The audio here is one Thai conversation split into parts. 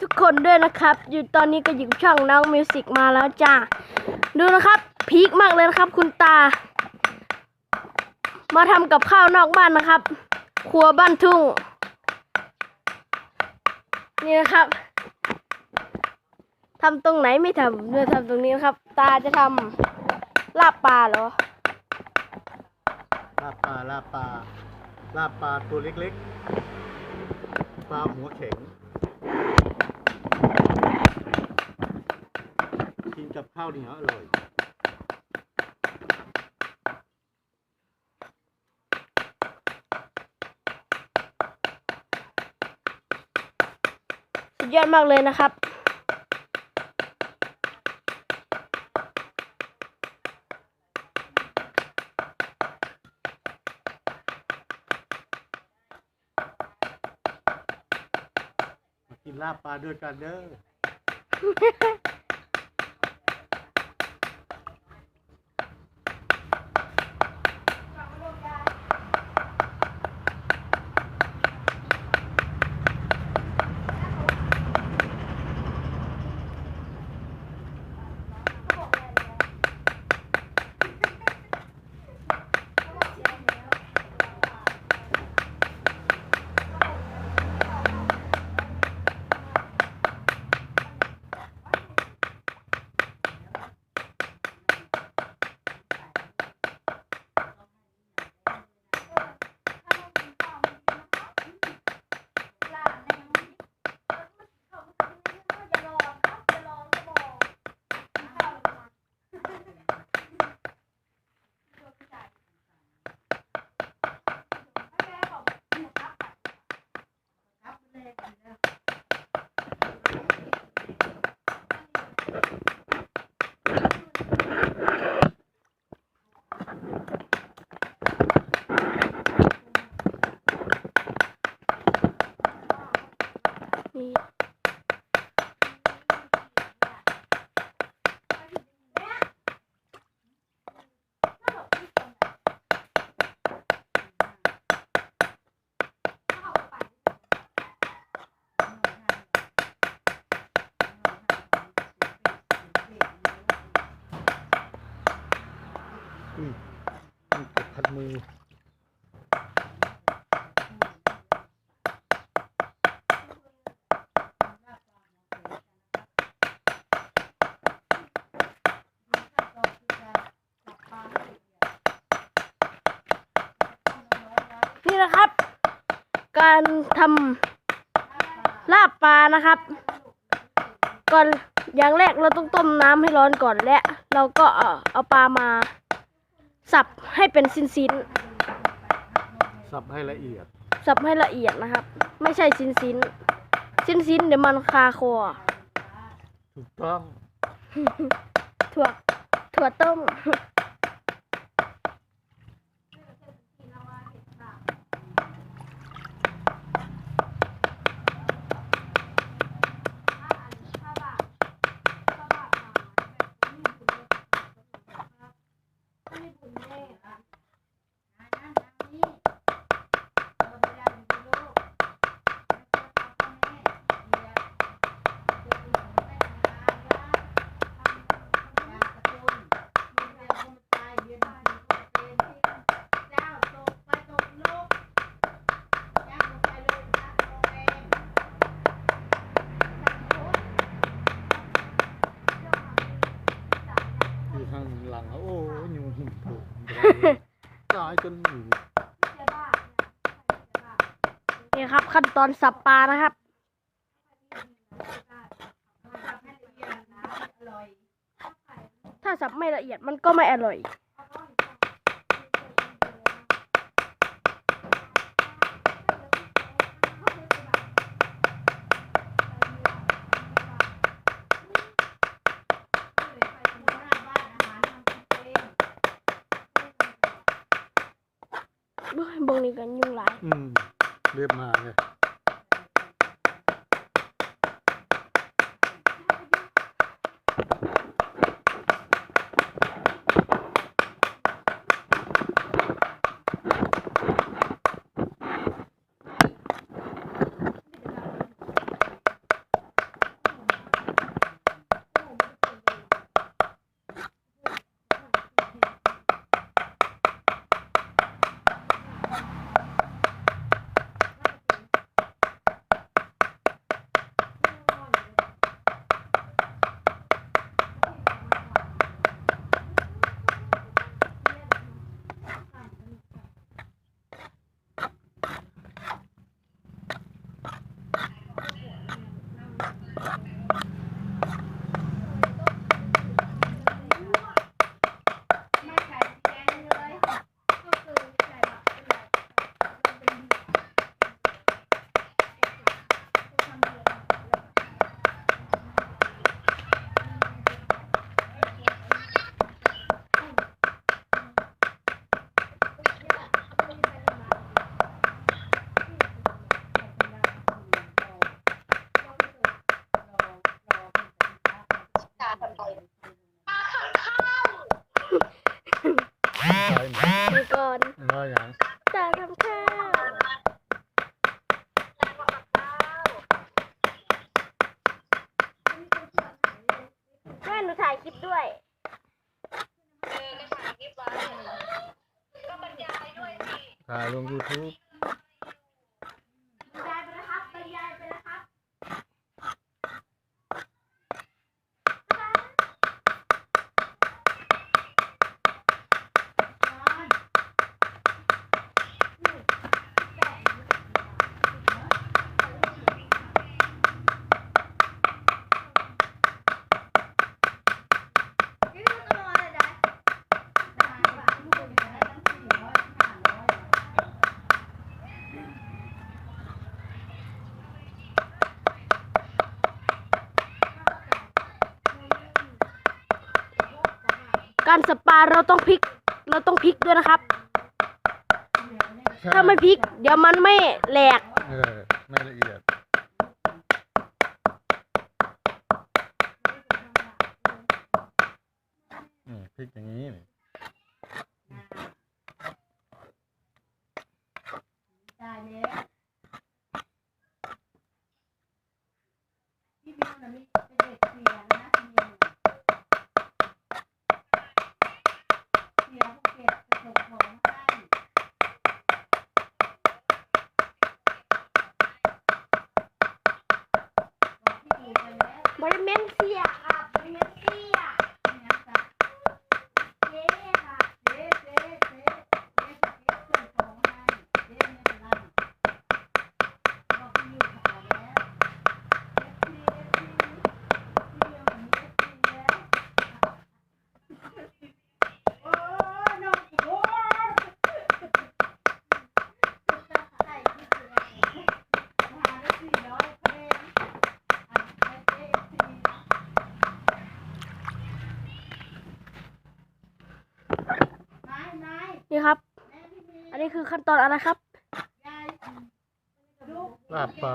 ทุกคนด้วยนะครับ อยู่ตอนนี้ก็อยู่กับช่องน้องมิวสิกมาแล้วจ้าดูนะครับ พีคมากเลยนะครับ คุณตา มาทำกับข้าวนอกบ้านนะครับ ครัวบ้านทุ่ง นี่นะครับทำตรงไหนไม่ทำเดี๋ยวทำตรงนี้นะครับ ตาจะทำลาบปลาเหรอ ลาบปลาลาบปลาลาบปลาตัวเล็กๆ ปลาหัวแข็ง กินกับ ข้าวเหนียวอร่อยสุดยอดมากเลยนะครับมากินลาบปลาด้วยกันเด้อ มือ นี่นะครับ การทำลาบปลานะครับ ก่อนอย่างแรกเราต้องต้มน้ำให้ร้อนก่อนและ เราก็เอาเอาปลามา สับให้เป็นสิ้นสับให้ละเอียด ๆ สับให้ละเอียดนะครับ ไม่ใช่สิ้นๆสิ้นๆ เดี๋ยวมันคาคอ ถูกต้องถั่วถั่วต้มายจนหนูนี่ครับ ขั้นตอนสับปลานะครับ ถ้าสับไม่ละเอียดมันก็ไม่อร่อย เบ้ยบงนี้กันยุงหลาย อืม เรี ใช่ไหมไปก่อนน้อยอย่างจะทำข้าวช่วยหนูถ่ายคลิปด้วย ถ่ายลง YouTube บ เราต้องพลิก เราต้องพลิกด้วยนะครับ ถ้าไม่พลิก เดี๋ยวมันไม่แหลก เออไม่ละเอียดนี่พริกอย่างนี้นี่ ได้แล้วพี่มิวน่ะมีเป็นเด็กเสียนะพี่มิวเสียภูเก็ตจะส่งของให้บอกพี่ดูไปแล้ว บริเมนเสียครับบริเมนเสีย เนี่ยจ้ะ เย้ค่ะ เจ๊เจ๊เจ๊เจ๊จะเก็บส่งของให้เจ๊ไม่เป็นไรบอกพี่มิวขอแล้วเอฟซีเอฟซีพี่มิวมีเอฟซีแล้ว โอ้ยน้องโอ้ยใส่ที่สุดเลยหาได้สี่ร้อยเพลงอันเอฟซีนายนาย นี่ ครับ อันนี้คือขั้นตอนอะไรครับยายลูกลาบปลา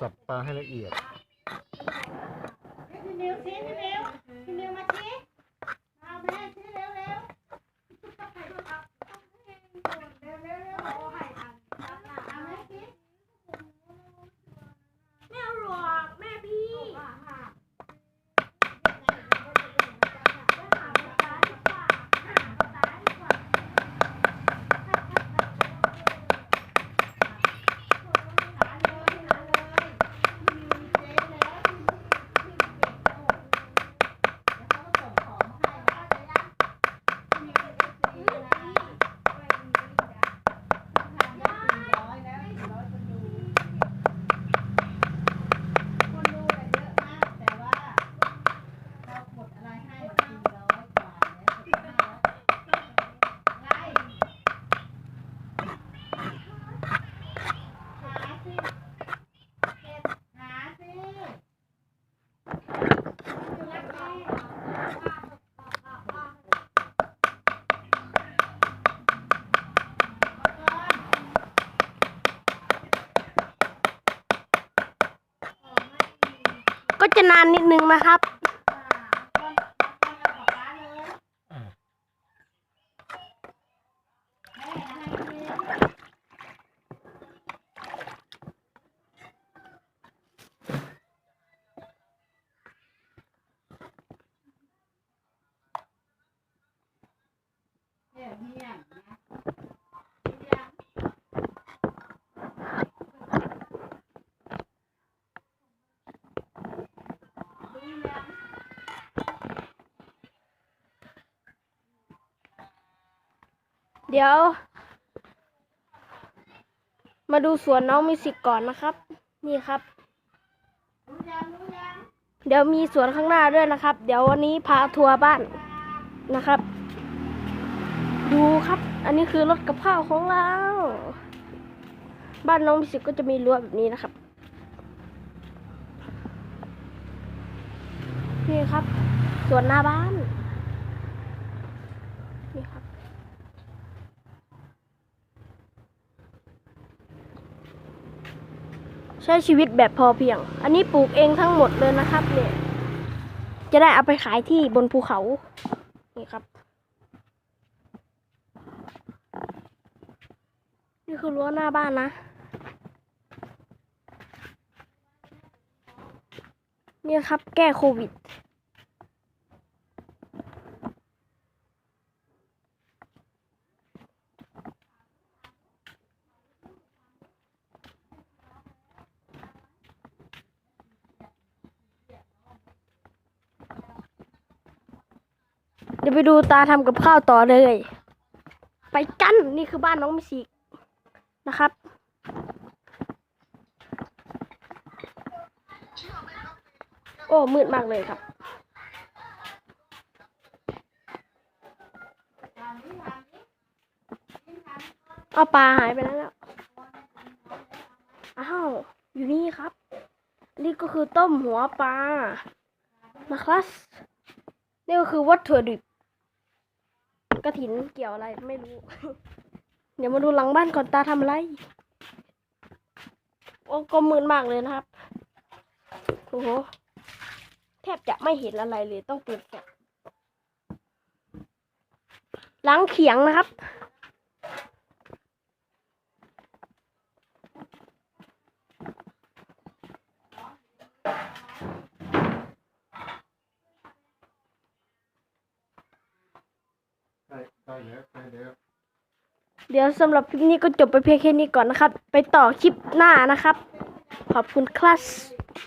สับปลาให้ละเอียด พี่มิวชี้พี่มิวพี่มิวมาชี้มาแม่ชี้เร็วเร็วเร็วเร็วเร็วโอ้ให้ทันเอาแม่ชี้ แม่หลอกแม่พี่ คนดูเยอะมากแต่ว่าเรากดอะไรให้สี่ร้อยกว่าแล้วสี่ห้าร้อยไล่หาสิเก็บหาสิอยู่แล้วสิเอาก่อน ก็ จะนานนิดนึงนะครับ อ่าก่อนก่อนเอาปากกาเลย อ่า แม่ให้สิ เดี๋ยวเมี่ยงนะเมี่ยงดูยัง เดี๋ยว มาดูสวนน้องมิสิกก่อนนะครับ นี่ครับ เดี๋ยวมีสวนข้างหน้าด้วยนะครับ เดี๋ยววันนี้พาทัวร์บ้านนะครับ ดูครับ อันนี้คือรถกับข้าของเรา บ้านน้องมิสิกก็จะมีรั้วแบบนี้นะครับ นี่ครับสวนหน้าบ้านครับ ใช้ชีวิตแบบพอเพียง อันนี้ปลูกเองทั้งหมดเลยนะครับ เนี่ย จะได้เอาไปขายที่บนภูเขา นี่ครับ นี่คือรั้วหน้าบ้านนะ นี่ครับแก้โควิด เดี๋ยวไปดูตาทำกับข้าวต่อเลย ไปกันนี่คือบ้านน้องมิสิกนะครับ โอ้ มืดมากเลยครับ เอาปลาหายไปแล้วแล้วอ้าว อยู่นี่ครับ นี่ก็คือต้มหัวปลานะครับนี่ก็คือวัตถุดิบ กระถินเกี่ยวอะไรไม่รู้ เดี๋ยวมาดูหลังบ้านก่อนตาทำอะไรโอ้ก็มืดมากเลยนะครับโอ้โหแทบจะไม่เห็นอะไรเลยต้องเปิดแฟลชหลังเขียงนะครับ ใกล้ใกล้แล้วใกล้แล้ว เดี๋ยวสำหรับคลิปนี้ก็จบไปเพียงแค่นี้ก่อนนะครับ ไปต่อคลิปหน้านะครับ ขอบคุณคลาส